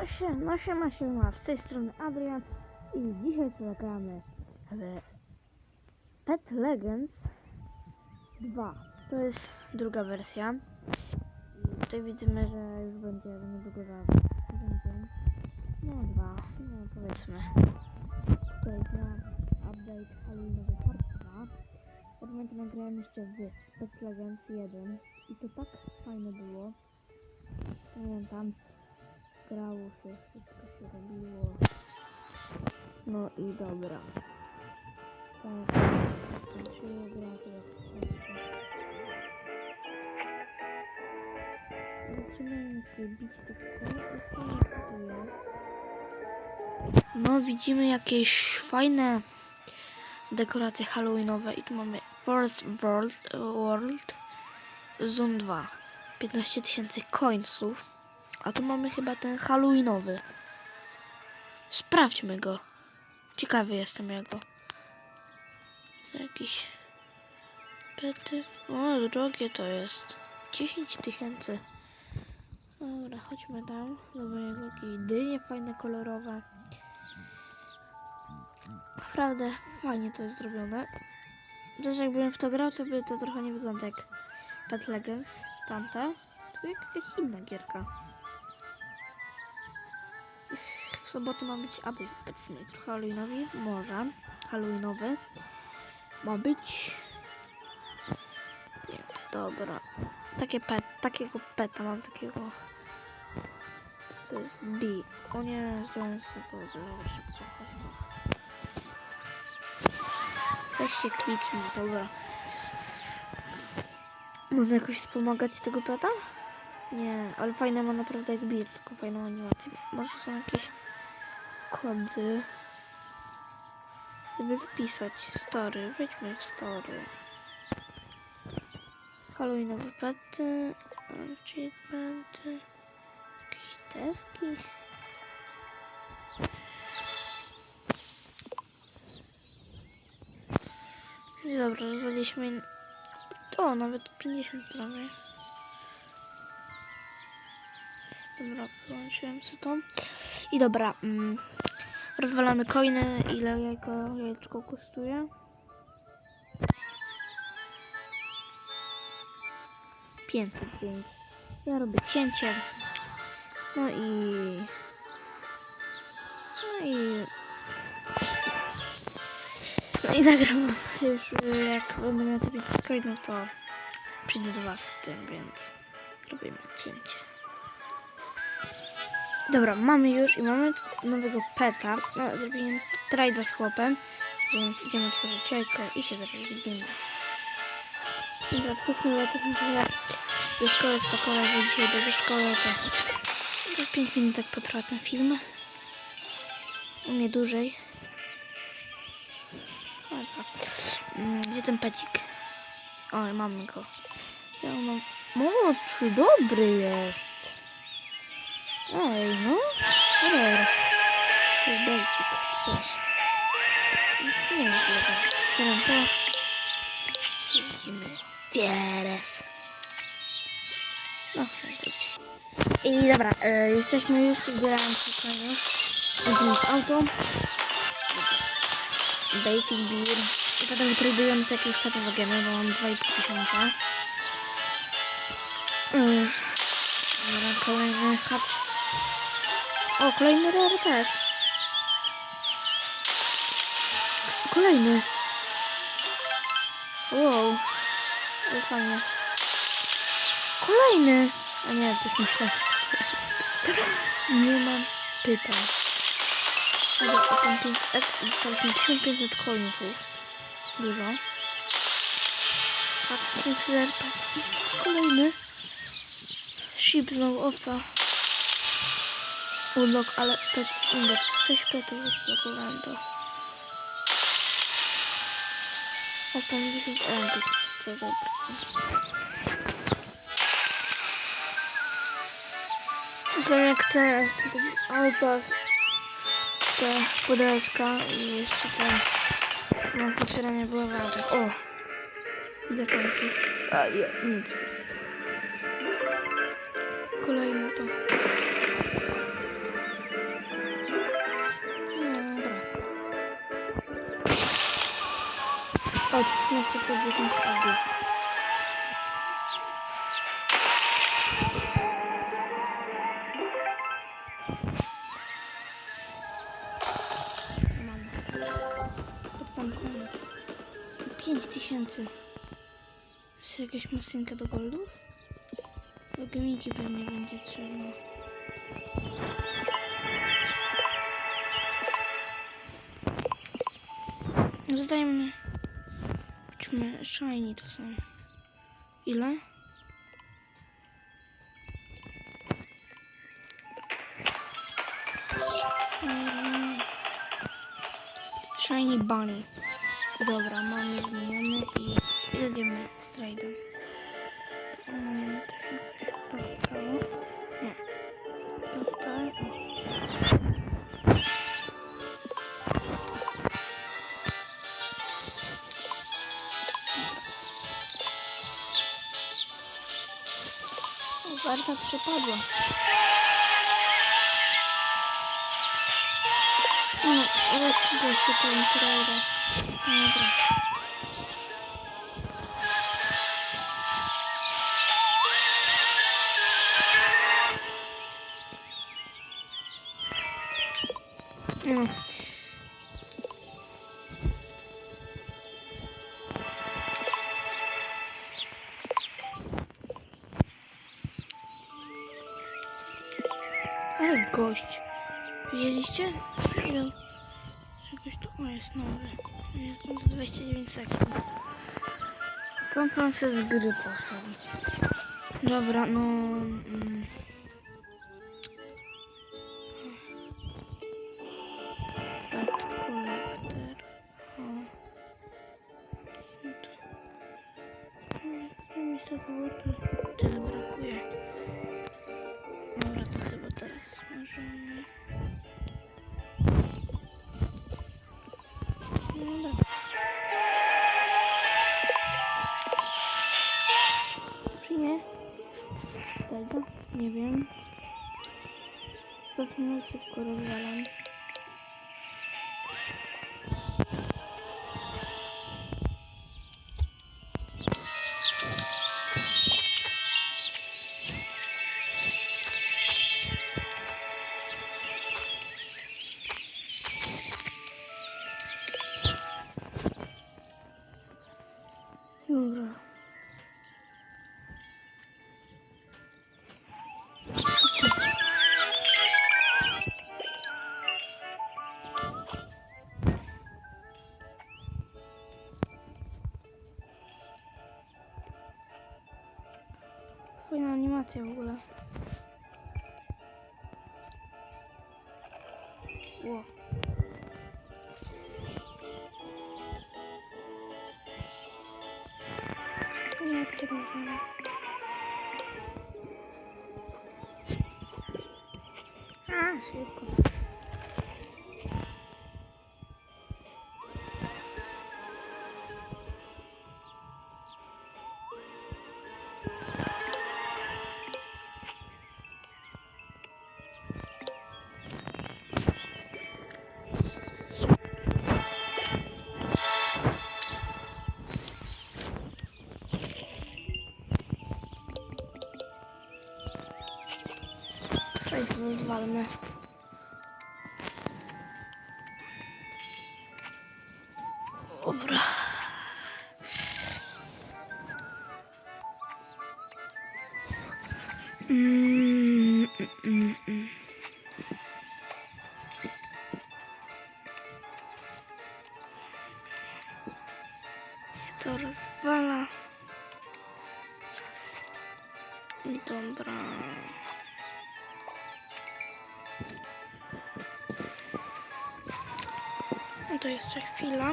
No się, no siema, siema, z tej strony Adrian i dzisiaj sobie gramy w Pet Legends 2. To jest druga wersja. I tutaj widzimy, że już będzie niedługo za będzie. No dwa, no powiedzmy. Tutaj na update Halloweenowy part 2. Ja pamiętam, nagrałem jeszcze w Pet Legends 1 i to tak fajne było. Pamiętam grało się, wszystko się robiło. No i dobra. Tak, skończyło gra to jak. Zaczynamy końcuje. No widzimy jakieś fajne dekoracje halloweenowe i tu mamy Forest World, World Zoom 2 15 tysięcy coinsów a tu mamy chyba ten halloweenowy. Sprawdźmy go. Ciekawy jestem jego. Jakiś pety. O, drogie to jest. 10 tysięcy. Dobra, chodźmy tam. Zobaczmy jakieś dynie fajne, kolorowe. Naprawdę fajnie to jest zrobione. Też jakbym w to grał, to by to trochę nie wygląda jak Pet Legends, tamte. To jakaś inna gierka. W sobotę ma być aby w Pet Simulator Halloweenowi, może Halloweenowy. Ma być. Więc dobra. Takie pet, takiego peta mam takiego. To jest B. O nie, zdjąłem sobie dobra, szybko. Weź się kliknij, dobra. Można jakoś wspomagać tego peta? Nie, ale fajne ma naprawdę jak bije, tylko fajną animację. Może są jakieś kody. Żeby wpisać story, wejdźmy w story. Halloweenowe pety, achievementy, jakieś deski. I Dobra, rozwaliliśmy. O, nawet 50 prawie. Dobra, wyłączyłem sobie to. I dobra, mm, rozwalamy coiny. Ile jajko, jajeczko kosztuje? Pięćset pięć. Ja robię cięcie. No i... No i... No i nagram już, jak będę miał te 500 coinów, to przyjdę do was z tym, więc robimy cięcie. Dobra, mamy już i mamy nowego peta. No, zrobiłem trajda z chłopem, więc idziemy tworzyć jajko i się zaraz widzimy. Dobra, twórzmy jajko, muszę do szkoły spakować, bo dzisiaj do szkoły to, to 5 minut potrwa ten film. U mnie dłużej. Dobra. Mm, Gdzie ten pecik? O, mamy go. Ja mam... O, czy dobry jest. Ej, no. Dobra. To jest basic. Coś. Nic nie ma złego. Teraz to. Widzimy teraz. No, dobrze. I dobra, e, jesteśmy już, zbierając się koniec. Jedziemy w auto. Basic beer. I potem wytradujemy sobie jakieś patologeny, bo mam 2,5 tysiąca. Yy. Dobra, kolejny hat. O, kolejny też. Kolejny. Wow. Ale fajnie. Kolejny. A nie, to myślę. Nie mam pytań. Dobra, a tam 5 ek i całkiem 1500 coinsów. Dużo. Patrzcie, patrzcie. Kolejny. Sheep znowu owca. Unlock, ale pets index 6 petów odblokowałem to. A tam 10 element, to dobra. To jak te, auta, te pudełeczka i jeszcze te no, otwieranie było w. O! Ile kończy? A, je, nic. Kolejny tysięcy. Jest jakaś maszynka do goldów? Do gemiki pewnie będzie trzeba. Rozdajmy. Chodźmy, shiny to są. Ile? Mm. Shiny Bunny. Dobra, mamy zmieniony i jedziemy z trade'em. Mm, to się dostało. Nie. Dostałem. O. O, Warta przepadła. Ale gościu ten trader. Dobra. No. Ale gość. Widzieliście? Idą. Czegoś tu o, jest nowy. Jestem za 29 sekund. Kąpam się z gry poszedł. Dobra, no... Mm. Pet collector. O. Co to? Nie mi się tu tyle brakuje. Dobra, to chyba teraz możemy... Pewnie szybko rozwalam. W którym filmie. A, szybko. Coś rozwalmy. Dobra. Mm, mm, mm, mm. Się to rozwala. Dobra. To jeszcze chwila.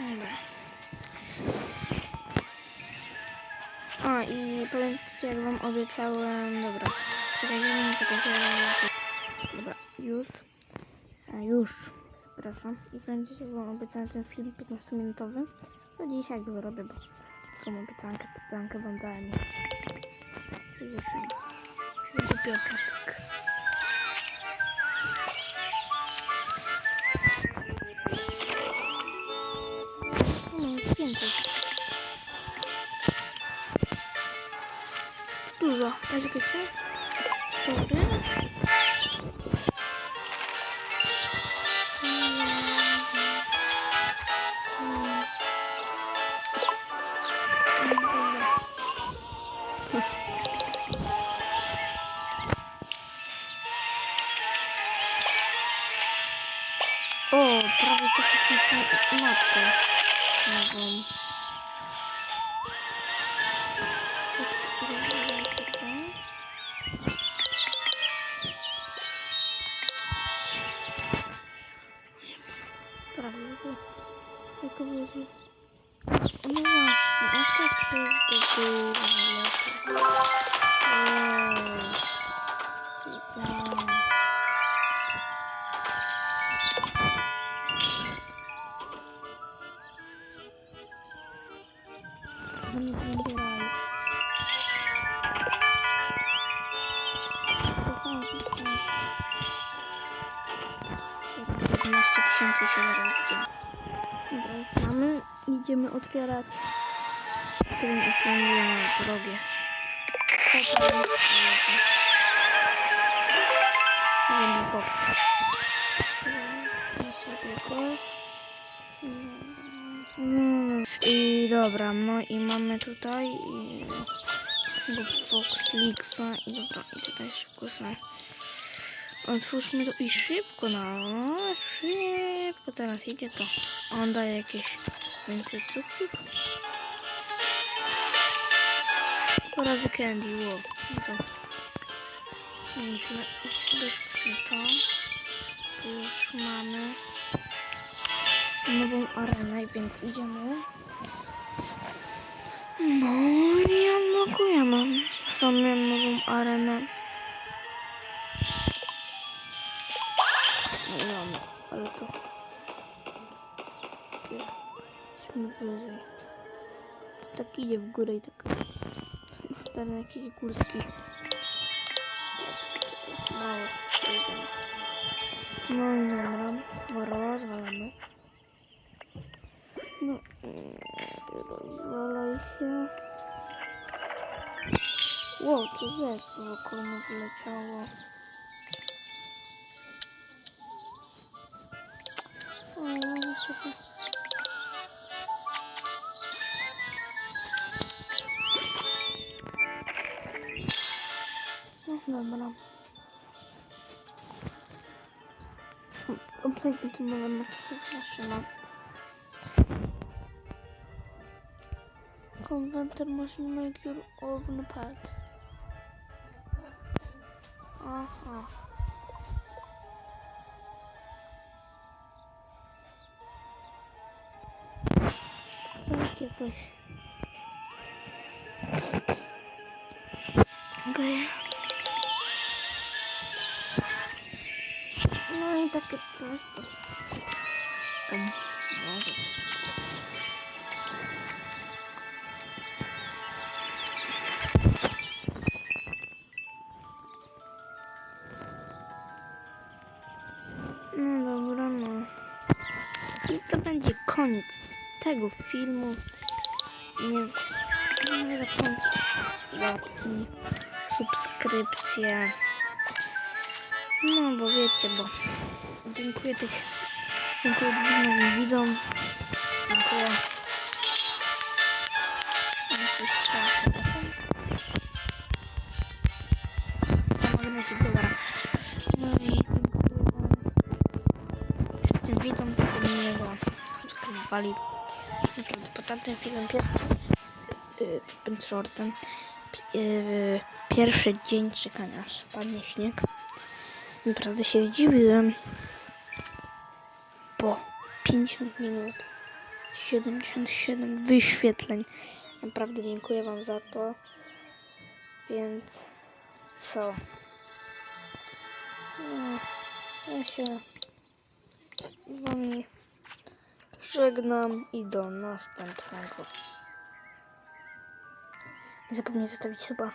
Dobra. A i powiem jak wam obiecałem. Dobra. Czekaj, nie Dobra, już. A, już. Przepraszam. I będzie jak wam obiecałem ten film 15-minutowy. To dzisiaj go robię, bo taką obiecankę, tytankę wam dałem. Żeby Piotrek. Dużo. A czekajcie. Cztery. O, prawie straciliśmy Jak będzie... No właśnie, a tak się zdobywa lepiej. Wow. Wow. Że nie wybierali. Dobra, 15 tysięcy się zaraz mamy. Idziemy otwierać. Którym uplanujemy drogie. Zombie Fox. Ja sobie go. Mm, I dobra, no i mamy tutaj i Fox Lixa i dobra, i tutaj szybko sobie otwórzmy to i szybko, no, szybko teraz idzie to. On daje jakieś więcej cukrów. Po razy candy, wow, no to mieliśmy, weźmy to, już mamy nową arenę, więc idziemy. No i odblokujemy sobie nową arenę. Tak idzie w górę i tak... Stary jakiś górski. Mało. jedziemy. No i dobra, rozwalamy. No, mm, rozwalaj się. Ło, tu wiesz, wokół mi wyleciało. altın numaramı tırmaşına. Komutan tırmaşına gidiyor olduğunu part. Aha. Так, я слышу. Горя. Ну и так. To może. No dobra, no. I to będzie koniec tego filmu. Nie, nie końca łapki, subskrypcje. No bo wiecie, bo dziękuję tych, dziękuję nowym widzom. Dziękuję. Strzała w telefon. A magnesik, dobra. No i dziękuję zasubskrybowali. Naprawdę, po tamtym filmie pierwszy, yy, tym shortem, yy, pierwszy dzień czekania, spadnie śnieg. Naprawdę się zdziwiłem. Po 50 minut 77 wyświetleń. Naprawdę dziękuję Wam za to. Więc co? No, ja się z Wami żegnam i do następnego. Nie zapomnij zostawić suba.